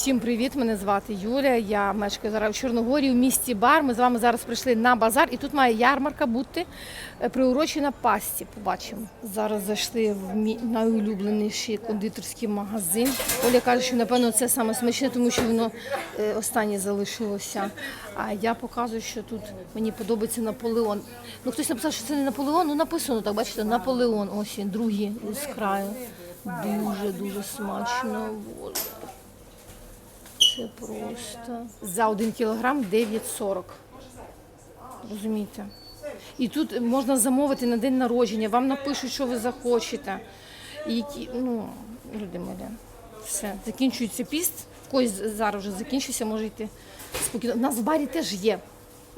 Всім привіт! Мене звати Юля. Я мешкаю зараз в Чорногорії в місті Бар. Ми з вами зараз прийшли на базар, і тут має ярмарка бути приурочена пасті. Побачимо. Зараз зайшли в мій найулюбленіший кондитерський магазин. Оля каже, що напевно це саме смачне, тому що воно е, останнє залишилося. А я показую, що тут мені подобається Наполеон. Ну хтось написав, що це не Наполеон. Ну написано так. Бачите, Наполеон. Ось він, другий з краю. Дуже дуже смачно. Боже. Це просто за 1 кілограм 9,40. Розумієте? І тут можна замовити на день народження, вам напишуть, що ви захочете. І які, ну, люди милі, все, закінчується піст. В когось зараз вже закінчився, може йти спокійно. У нас в барі теж є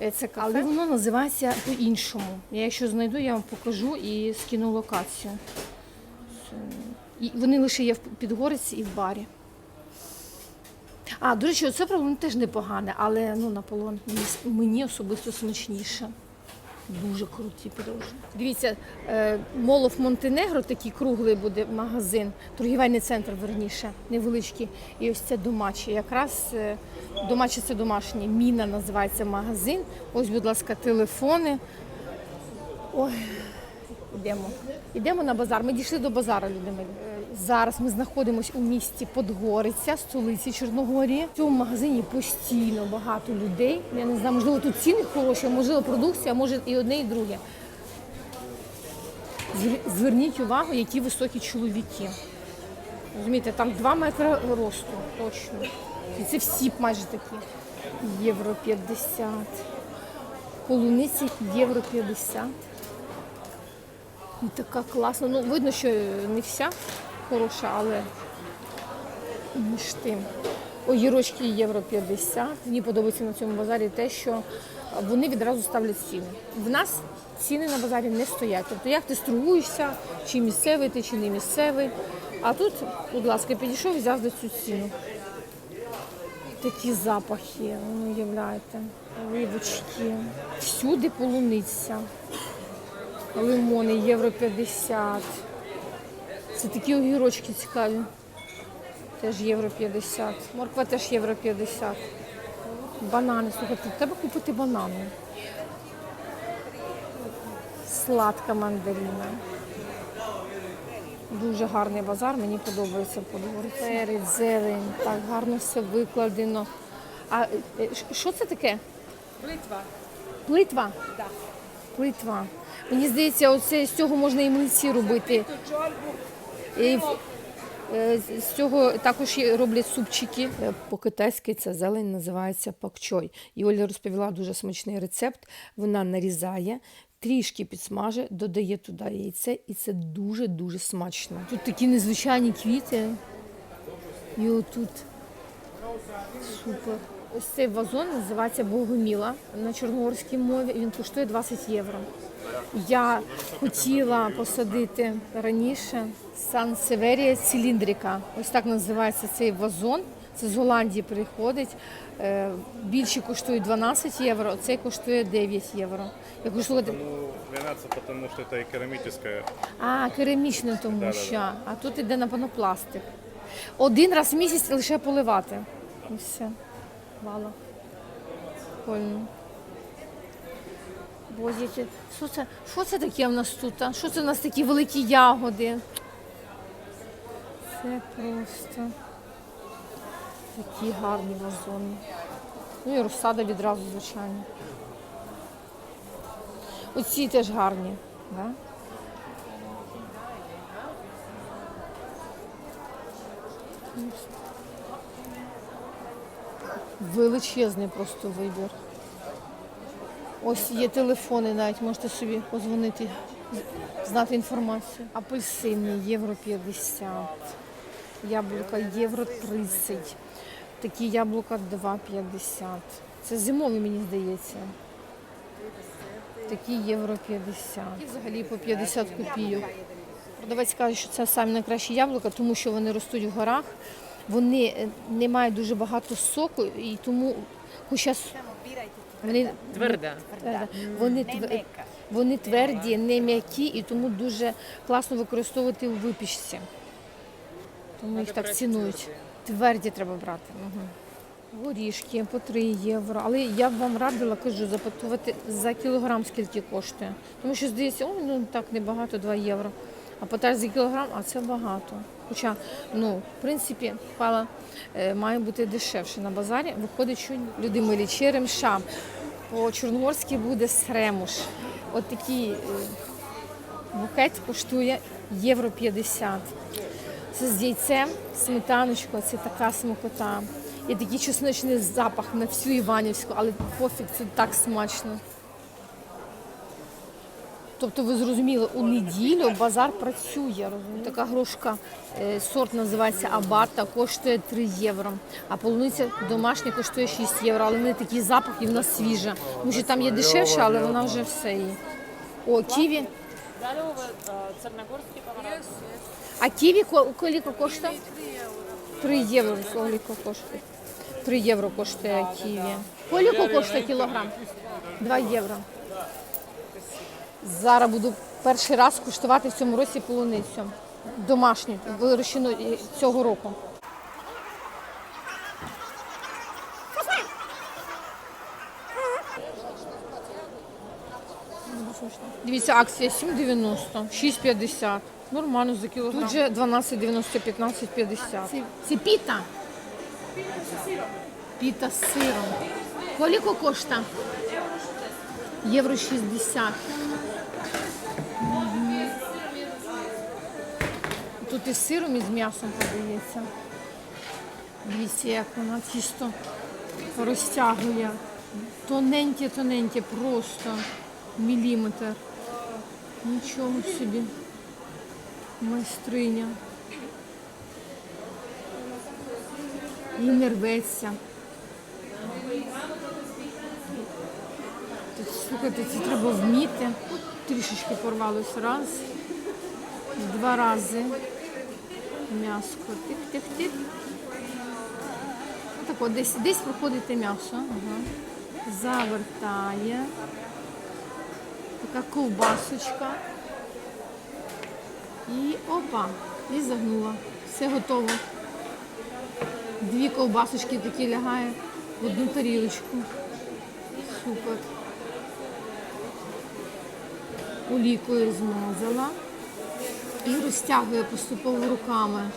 е, це кафе, але воно називається по-іншому. Я якщо знайду, я вам покажу і скину локацію. І вони лише є в Підгориці і в барі. А, до речі, оце правда теж непогане, але ну, Наполеон мені, особисто смачніше. Дуже круті пирожні. Дивіться, е, Молов Монтенегро, такий круглий буде магазин, торгівельний центр, верніше, невеличкий. І ось це домаче. Якраз е, домаче це домашнє. Міна називається магазин. Ось, будь ласка, телефони. Ой, Йдемо. Йдемо на базар. Ми дійшли до базару, люди. Зараз ми знаходимося у місті Подгориця, столиці Чорногорії. В цьому магазині постійно багато людей. Я не знаю, можливо, тут ціни хороші, можливо, продукція, може і одне, і друге. Зверніть увагу, які високі чоловіки. Розумієте, там 2 метри росту, точно. І це всі майже такі. Євро 50. Полуниці євро 50. І така класна. Ну, видно, що не вся хороша, але між тим. Огірочки євро 50. Мені подобається на цьому базарі те, що вони відразу ставлять ціни. В нас ціни на базарі не стоять. Тобто як ти стругуєшся, чи місцевий ти, чи не місцевий. А тут, будь ласка, підійшов і взяв за цю ціну. Такі запахи, не уявляєте, оливочки. Всюди полуниця. Лимони євро 50. Це такі огірочки цікаві. Теж євро 50. Морква теж євро 50. Банани. Слухайте, треба купити банани. Сладка мандарина. Дуже гарний базар, мені подобається подивитися. Перець, зелень, так гарно все викладено. А е, що це таке? Плитва. Плитва? Так. Плитва. Мені здається, оце з цього можна і млинці робити. І е, з- цього також роблять супчики. Е, По-китайськи ця зелень називається пакчой. І Оля розповіла дуже смачний рецепт. Вона нарізає, трішки підсмаже, додає туди яйце, і це дуже-дуже смачно. Тут такі незвичайні квіти. І отут супер. Ось цей вазон називається Богоміла на чорногорській мові. Він коштує 20 євро. Я хотіла посадити раніше Сан-Северія циліндрика. Ось так називається цей вазон. Це з Голландії приходить. Е, Більші коштують 12 євро, цей коштує 9 євро. Я слухайте, Ну, 12, потому что это и керамическое. а, керамічне тому що, а тут іде на панопластик. Один раз в місяць лише поливати. І все. Вало. Прикольно. Це- що це, що це таке в нас тут? Що це в нас такі великі ягоди? Це просто такі гарні вазони. Ну і розсада відразу, звичайно. Оці теж гарні. Да? Величезний просто вибір. Ось є телефони навіть, можете собі позвонити, знати інформацію. Апельсини євро 50, яблука євро 30, такі яблука 2,50. Це зимові, мені здається. Такі євро 50. І взагалі по 50 копійок. Продавець каже, що це самі найкращі яблука, тому що вони ростуть в горах. Вони е, не мають дуже багато соку, і тому, хоча вони Тверда. Тверда. Вони, твер- вони тверді, не м'які і тому дуже класно використовувати у випічці. Тому їх так цінують. Тверді треба брати. Угу. Горішки по 3 євро. Але я б вам радила, кажу, запитувати за кілограм, скільки коштує. Тому що здається, ой, ну так небагато, 2 євро. А потаж за кілограм, а це багато. Хоча, ну, в принципі, пала е, має бути дешевше на базарі. Виходить, що люди милі черемша. По чорногорськи буде сремуш. От такий е, букет коштує євро 50. Це з яйцем, сметаночкою, це така смакота. І такий чесночний запах на всю Іванівську, але пофіг, це так смачно. Тобто ви зрозуміли, у неділю базар працює. Розумієте? Така грушка, е, сорт називається Абата, коштує 3 євро. А полуниця домашня коштує 6 євро, але в неї такий запах і вона свіжа. Що там є дешевше, але вона вже все є. О, ківі. А ківі ко- коліко коштує? 3 євро коліко коштує. 3 євро коштує ківі. Коліко коштує кілограм? 2 євро. Зараз буду перший раз куштувати в цьому році полуницю. Домашню, вирощену е, цього року. Дивіться, акція 7,90, 6,50. Нормально за кілограм. Тут же 12,90, 15,50. Це, це піта. Піта з сиром. Коліко коштує? Євро 60. Тут і з сиром, і з м'ясом подається. Дивіться, як вона тісто розтягує. Тоненьке, тоненьке, просто міліметр. Нічого собі. Майстриня. І не рветься. Тут, слухайте, це треба вміти. Трішечки порвалось раз, два рази. М'яско. Тик-тик-тик. Отак от, десь, десь проходить м'ясо. Ага. Завертає. Така ковбасочка. І опа, і загнула. Все готово. Дві ковбасочки такі лягає в одну тарілочку. Супер. Олійкою змазала і розтягує поступово руками.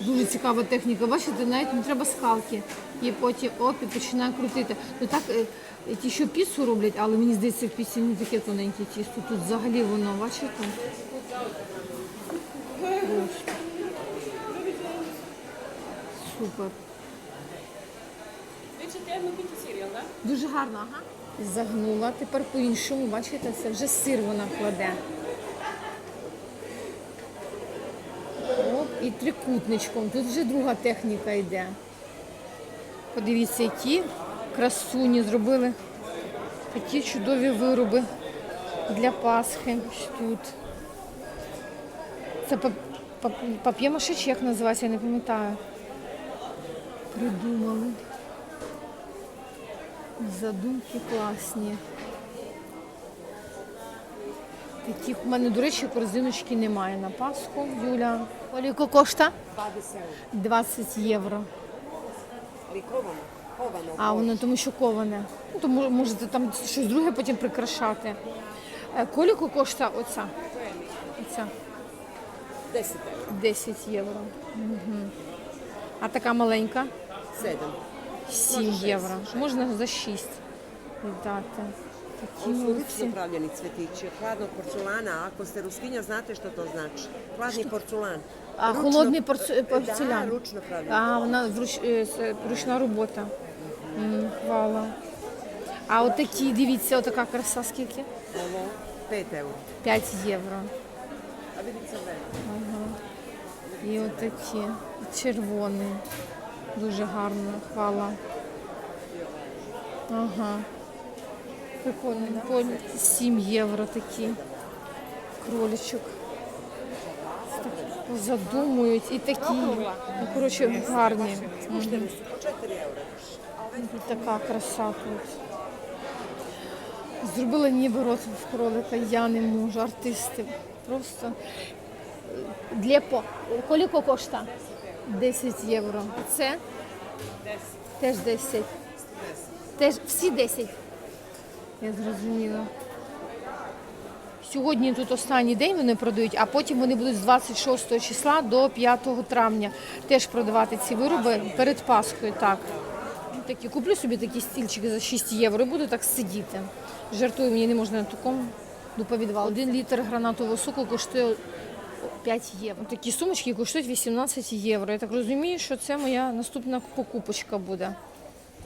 Дуже цікава техніка. Бачите, навіть не треба скалки. І потім оп, і починає крутити. Ну так е, ті, що піцу роблять, але мені здається, в піці не таке тоненьке тісто. Тут взагалі воно, бачите? Супер. Дуже гарно, ага. Загнула. Тепер по-іншому, бачите, це вже сир вона кладе. Оп, і трикутничком. Тут вже друга техніка йде. Подивіться, які красуні зробили такі чудові вироби для Пасхи. Тут. Це пап- пап- чи як називається, я не пам'ятаю. Придумали. Задумки класні. Таких в мене, до речі, корзиночки немає на Пасху, Юля. Коліко коштує? 20 євро. А воно тому що коване. Ну, то можете там щось друге потім прикрашати. Е, Коліко коштує оця? Оця 10 euro. 10 євро. Угу. А така маленька 7. 7 євро. Можна за 6 віддати. Такі Ovo su молодці. ručno pravljeni cvetići, hladnog porculana. a Ako ste ruskinja, znate što to znači. Hladni porculan. А Ručno- холодний порцу- Da, порцелян. ručno pravljeni. А вона вруч... е, ручна робота. М, Хвала. А отакі, дивіться, отака краса скільки? Ovo 5 euro. 5 євро. A vidite crveno. І отакі. Червоний. Дуже гарно, хвала. Ага. Прикольно. По 7 євро такі. Кроличок. Задумують і такі. Ну, коротше, гарні. Мгм. 4 euro. І така краса тут. Зробила ніби рот в кролика, я не можу, артисти. Просто для по. Коліко коштує? 10 євро. Це? Теж 10. Теж всі 10. Я зрозуміла. Сьогодні тут останній день вони продають, а потім вони будуть з 26 числа до 5 травня теж продавати ці вироби перед Пасхою. Так. Ну, Такі, куплю собі такі стільчики за 6 євро і буду так сидіти. Жартую, мені не можна на такому доповідати. Один літр гранатового соку коштує 5 євро. Такі сумочки коштують 18 євро. Я так розумію, що це моя наступна покупочка буде.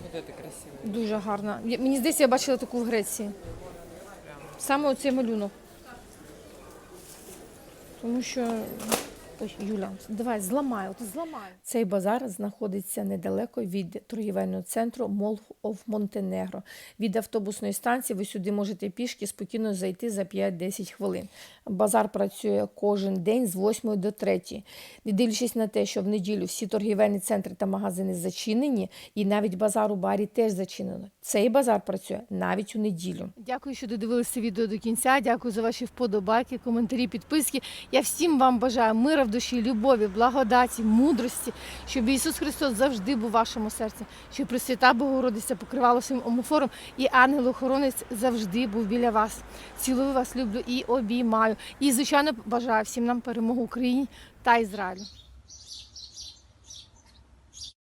Вот это красиво. Дуже гарна. Я- Мені здається, я бачила таку в Греції. Саме оцей малюнок. Тому що. Ой, Юля, давай зламай, от зламай. Цей базар знаходиться недалеко від торгівельного центру Mall of Montenegro. Від автобусної станції ви сюди можете пішки спокійно зайти за 5-10 хвилин. Базар працює кожен день з 8 до 3. Не дивлячись на те, що в неділю всі торгівельні центри та магазини зачинені, і навіть базар у барі теж зачинено. Цей базар працює навіть у неділю. Дякую, що додивилися відео до кінця. Дякую за ваші вподобайки, коментарі, підписки. Я всім вам бажаю мира душі, любові, благодаті, мудрості, щоб Ісус Христос завжди був у вашому серці, щоб Пресвята Богородиця покривала своїм омофором, і ангел-охоронець завжди був біля вас. Цілую вас, люблю і обіймаю. І, звичайно, бажаю всім нам перемогу Україні та Ізраїлю.